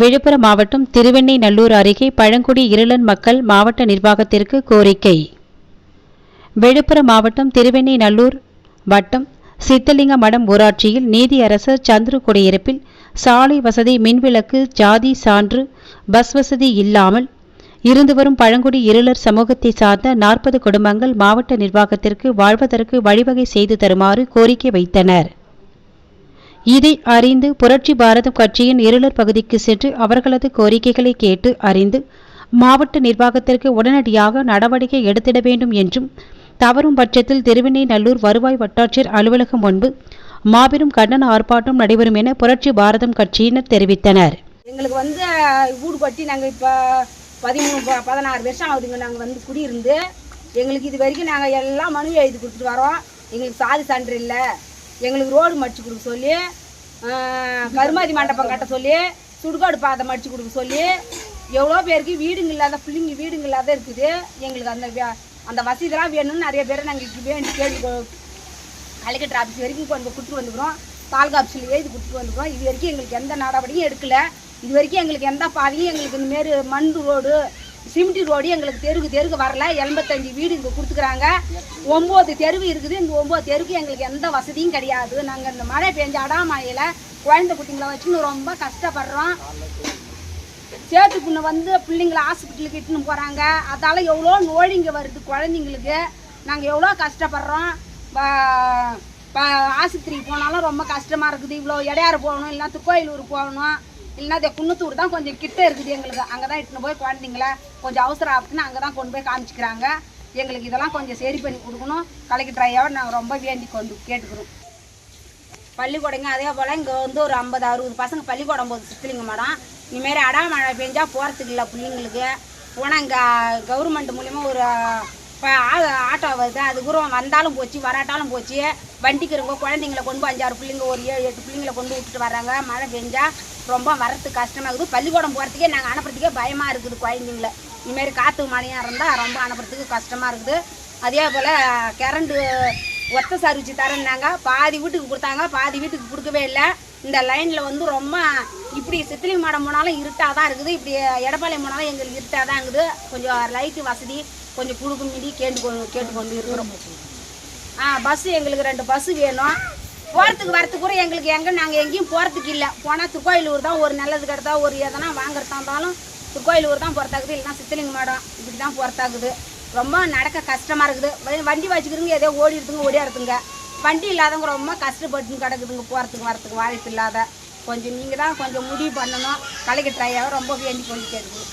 விழுப்புரம் மாவட்டம் திருவெண்ணெய்நல்லூர் அருகே பழங்குடி இருளன் மக்கள் மாவட்ட நிர்வாகத்திற்கு கோரிக்கை. விழுப்புரம் மாவட்டம் திருவெண்ணெய்நல்லூர் வட்டம் சித்தலிங்க மடம் ஊராட்சியில் நீதியரசர் சந்துரு குடியிருப்பில் சாலை வசதி மின்விளக்கு ஜாதி சான்று பஸ் வசதி இல்லாமல் இருந்து வரும் பழங்குடி இருளர் சமூகத்தை சார்ந்த நாற்பது குடும்பங்கள் மாவட்ட நிர்வாகத்திற்கு வாழ்வதற்கு வழிவகை செய்து தருமாறு கோரிக்கை வைத்தனர். இதை அறிந்து புரட்சி பாரதம் கட்சியின் இருளர் பகுதிக்கு சென்று அவர்களது கோரிக்கைகளை கேட்டு அறிந்து மாவட்ட நிர்வாகத்திற்கு உடனடியாக நடவடிக்கை எடுத்திட வேண்டும் என்றும் தவறும் பட்சத்தில் திருவினைநல்லூர் வருவாய் வட்டாட்சியர் அலுவலகம் முன்பு மாபெரும் கண்டன ஆர்ப்பாட்டம் நடைபெறும் என புரட்சி பாரதம் கட்சியினர் தெரிவித்தனர். எங்களுக்கு வந்து வீடு கட்டி நாங்கள் இப்போ பதிமூணு பதினாறு வருஷம் ஆகுதுங்க நாங்கள் வந்து குடியிருந்து. எங்களுக்கு இது வரைக்கும் நாங்கள் எல்லாம் மனு எழுதி கொடுத்துட்டு வரோம். எங்களுக்கு சாதி சான்று இல்லை. எங்களுக்கு ரோடு மடிச்சு கொடுக்க சொல்லி கருமாதி மண்டபம் கட்ட சொல்லி சுடுகாடு பாதை மடிச்சு கொடுக்க சொல்லி எவ்வளோ பேருக்கு வீடுங்க இல்லாத பிள்ளைங்க வீடுங்க இல்லாத இருக்குது. எங்களுக்கு அந்த அந்த வசதிலாம் வேணும்னு நிறைய பேர் நாங்கள் வேண்டி கேள்வி கலெக்டர் ஆஃபீஸ் வரைக்கும் கொண்டு கொடுத்துட்டு வந்துக்கிறோம். தாலுகா ஆஃபீஸில் எழுதி கொடுத்துட்டு வந்துக்கிறோம். இது வரைக்கும் எங்களுக்கு எந்த நடவடிக்கையும் எடுக்கலை. இது வரைக்கும் எங்களுக்கு எந்த பாதையும் எங்களுக்கு இந்த மாரி மண் ரோடு சிமெண்ட் ரோடு எங்களுக்கு தெருக்கு தெருக்கு வரல. எண்பத்தஞ்சு வீடு இங்கே கொடுத்துக்குறாங்க. ஒம்பது தெருவு இருக்குது. இந்த ஒம்பது தெருக்கு எங்களுக்கு எந்த வசதியும் கிடையாது. நாங்கள் இந்த மழை பெஞ்ச அடாமலையில் குழந்தை குட்டிங்களை வச்சுன்னு ரொம்ப கஷ்டப்படுறோம். சேத்து புண்ணு வந்து பிள்ளைங்கள ஹாஸ்பிட்டலுக்கு இட்டுன்னு போகிறாங்க அதால் எவ்வளோ நோய்ங்க வருது குழந்தைங்களுக்கு. நாங்கள் எவ்வளோ கஷ்டப்படுறோம். ப- ஆஸ்பத்திரிக்கு போனாலும் ரொம்ப கஷ்டமாக இருக்குது. இவ்வளோ இடையாறு போகணும் இல்லைன்னா திருக்கோயிலூர் போகணும். இல்லைன்னா இந்த குன்னத்தூர் தான் கொஞ்சம் கிட்ட இருக்குது எங்களுக்கு. அங்கே தான் இட்டுன்னு போய் குழந்தைங்கள கொஞ்சம் அவசரம் ஆகுதுன்னு அங்கே தான் கொண்டு போய் காமிச்சிக்கிறாங்க. எங்களுக்கு இதெல்லாம் கொஞ்சம் சரி பண்ணி கொடுக்கணும். கலெக்டர் ஐயாவை நாங்கள் ரொம்ப வேண்டி கொண்டு கேட்டுக்கிறோம். பள்ளிக்கூடங்க அதே போல் இங்கே வந்து ஒரு ஐம்பது அறுபது பசங்க பள்ளிக்கூடம் போது சித்திலிங்க மேடம். இனிமாரி அடா மழை பெஞ்சால் போகிறதுக்கு இல்லை பிள்ளைங்களுக்கு. போனால் இங்கே கவர்மெண்ட் மூலிமா ஒரு ஆ- ஆட்டோ வருது. அது கூட வந்தாலும் போச்சு வராட்டாலும் போச்சு. வண்டிக்கிறவங்க குழந்தைங்கள கொண்டு அஞ்சாறு பிள்ளைங்க ஒரு ஏழு எட்டு பிள்ளைங்கள கொண்டு விட்டுட்டு வராங்க மழை பெஞ்சால் ரொம்ப வரத்து கஷ்டமாக இருக்குது பள்ளிக்கூடம் போகிறதுக்கே நாங்கள் அனுப்புறதுக்கே பயமாக இருக்குது குழந்தைங்கள. இதுமாரி காற்று மழையாக இருந்தால் ரொம்ப அனுப்புறதுக்கு கஷ்டமாக இருக்குது. அதே போல் கரண்ட்டு ஒத்த சர்வீஸ் தரேன்னாங்க. பாதி வீட்டுக்கு கொடுத்தாங்க. பாதி வீட்டுக்கு கொடுக்கவே இல்லை. இந்த லைனில் வந்து ரொம்ப இப்படி சித்திலிங் மாடம் போனாலும் இருட்டாக தான் இருக்குது. இப்படி எடப்பாளையம் போனாலும் எங்களுக்கு இருட்டாக தான் இருக்குது. கொஞ்சம் லைட்டு வசதி கொஞ்சம் கொடுக்க மீறி கேட்டு கொண்டு கேட்டுக்கொண்டு இருக்கிறோம். ஆ பஸ்ஸு எங்களுக்கு ரெண்டு பஸ்ஸு வேணும். போகிறதுக்கு வரத்துக்கு கூட எங்களுக்கு எங்கே நாங்கள் எங்கேயும் போகிறதுக்கு இல்லை. போனால் திருக்கோயிலூர் தான் ஒரு நல்லது கிடத்தா ஒரு எதனா வாங்குறதா இருந்தாலும் திருக்கோயிலூர் தான் போகிறதாக்குது இல்லைன்னா சித்தலிங்க மாடம் இப்படி தான் போகிறதாக்குது ரொம்ப நடக்க கஷ்டமாக இருக்குது. வண்டி வச்சுக்கிறவங்க ஏதோ ஓடிடுதுங்க ஓடியாடுதுங்க வண்டி இல்லாதவங்க ரொம்ப கஷ்டப்பட்டு கிடக்குதுங்க போகிறதுக்கு வரத்துக்கு வாய்ப்பு இல்லாத கொஞ்சம் நீங்கள் தான் கொஞ்சம் முடிவு பண்ணணும். கலைக்கு ட்ரையாக ரொம்ப வேண்டி கொண்டு கேட்குது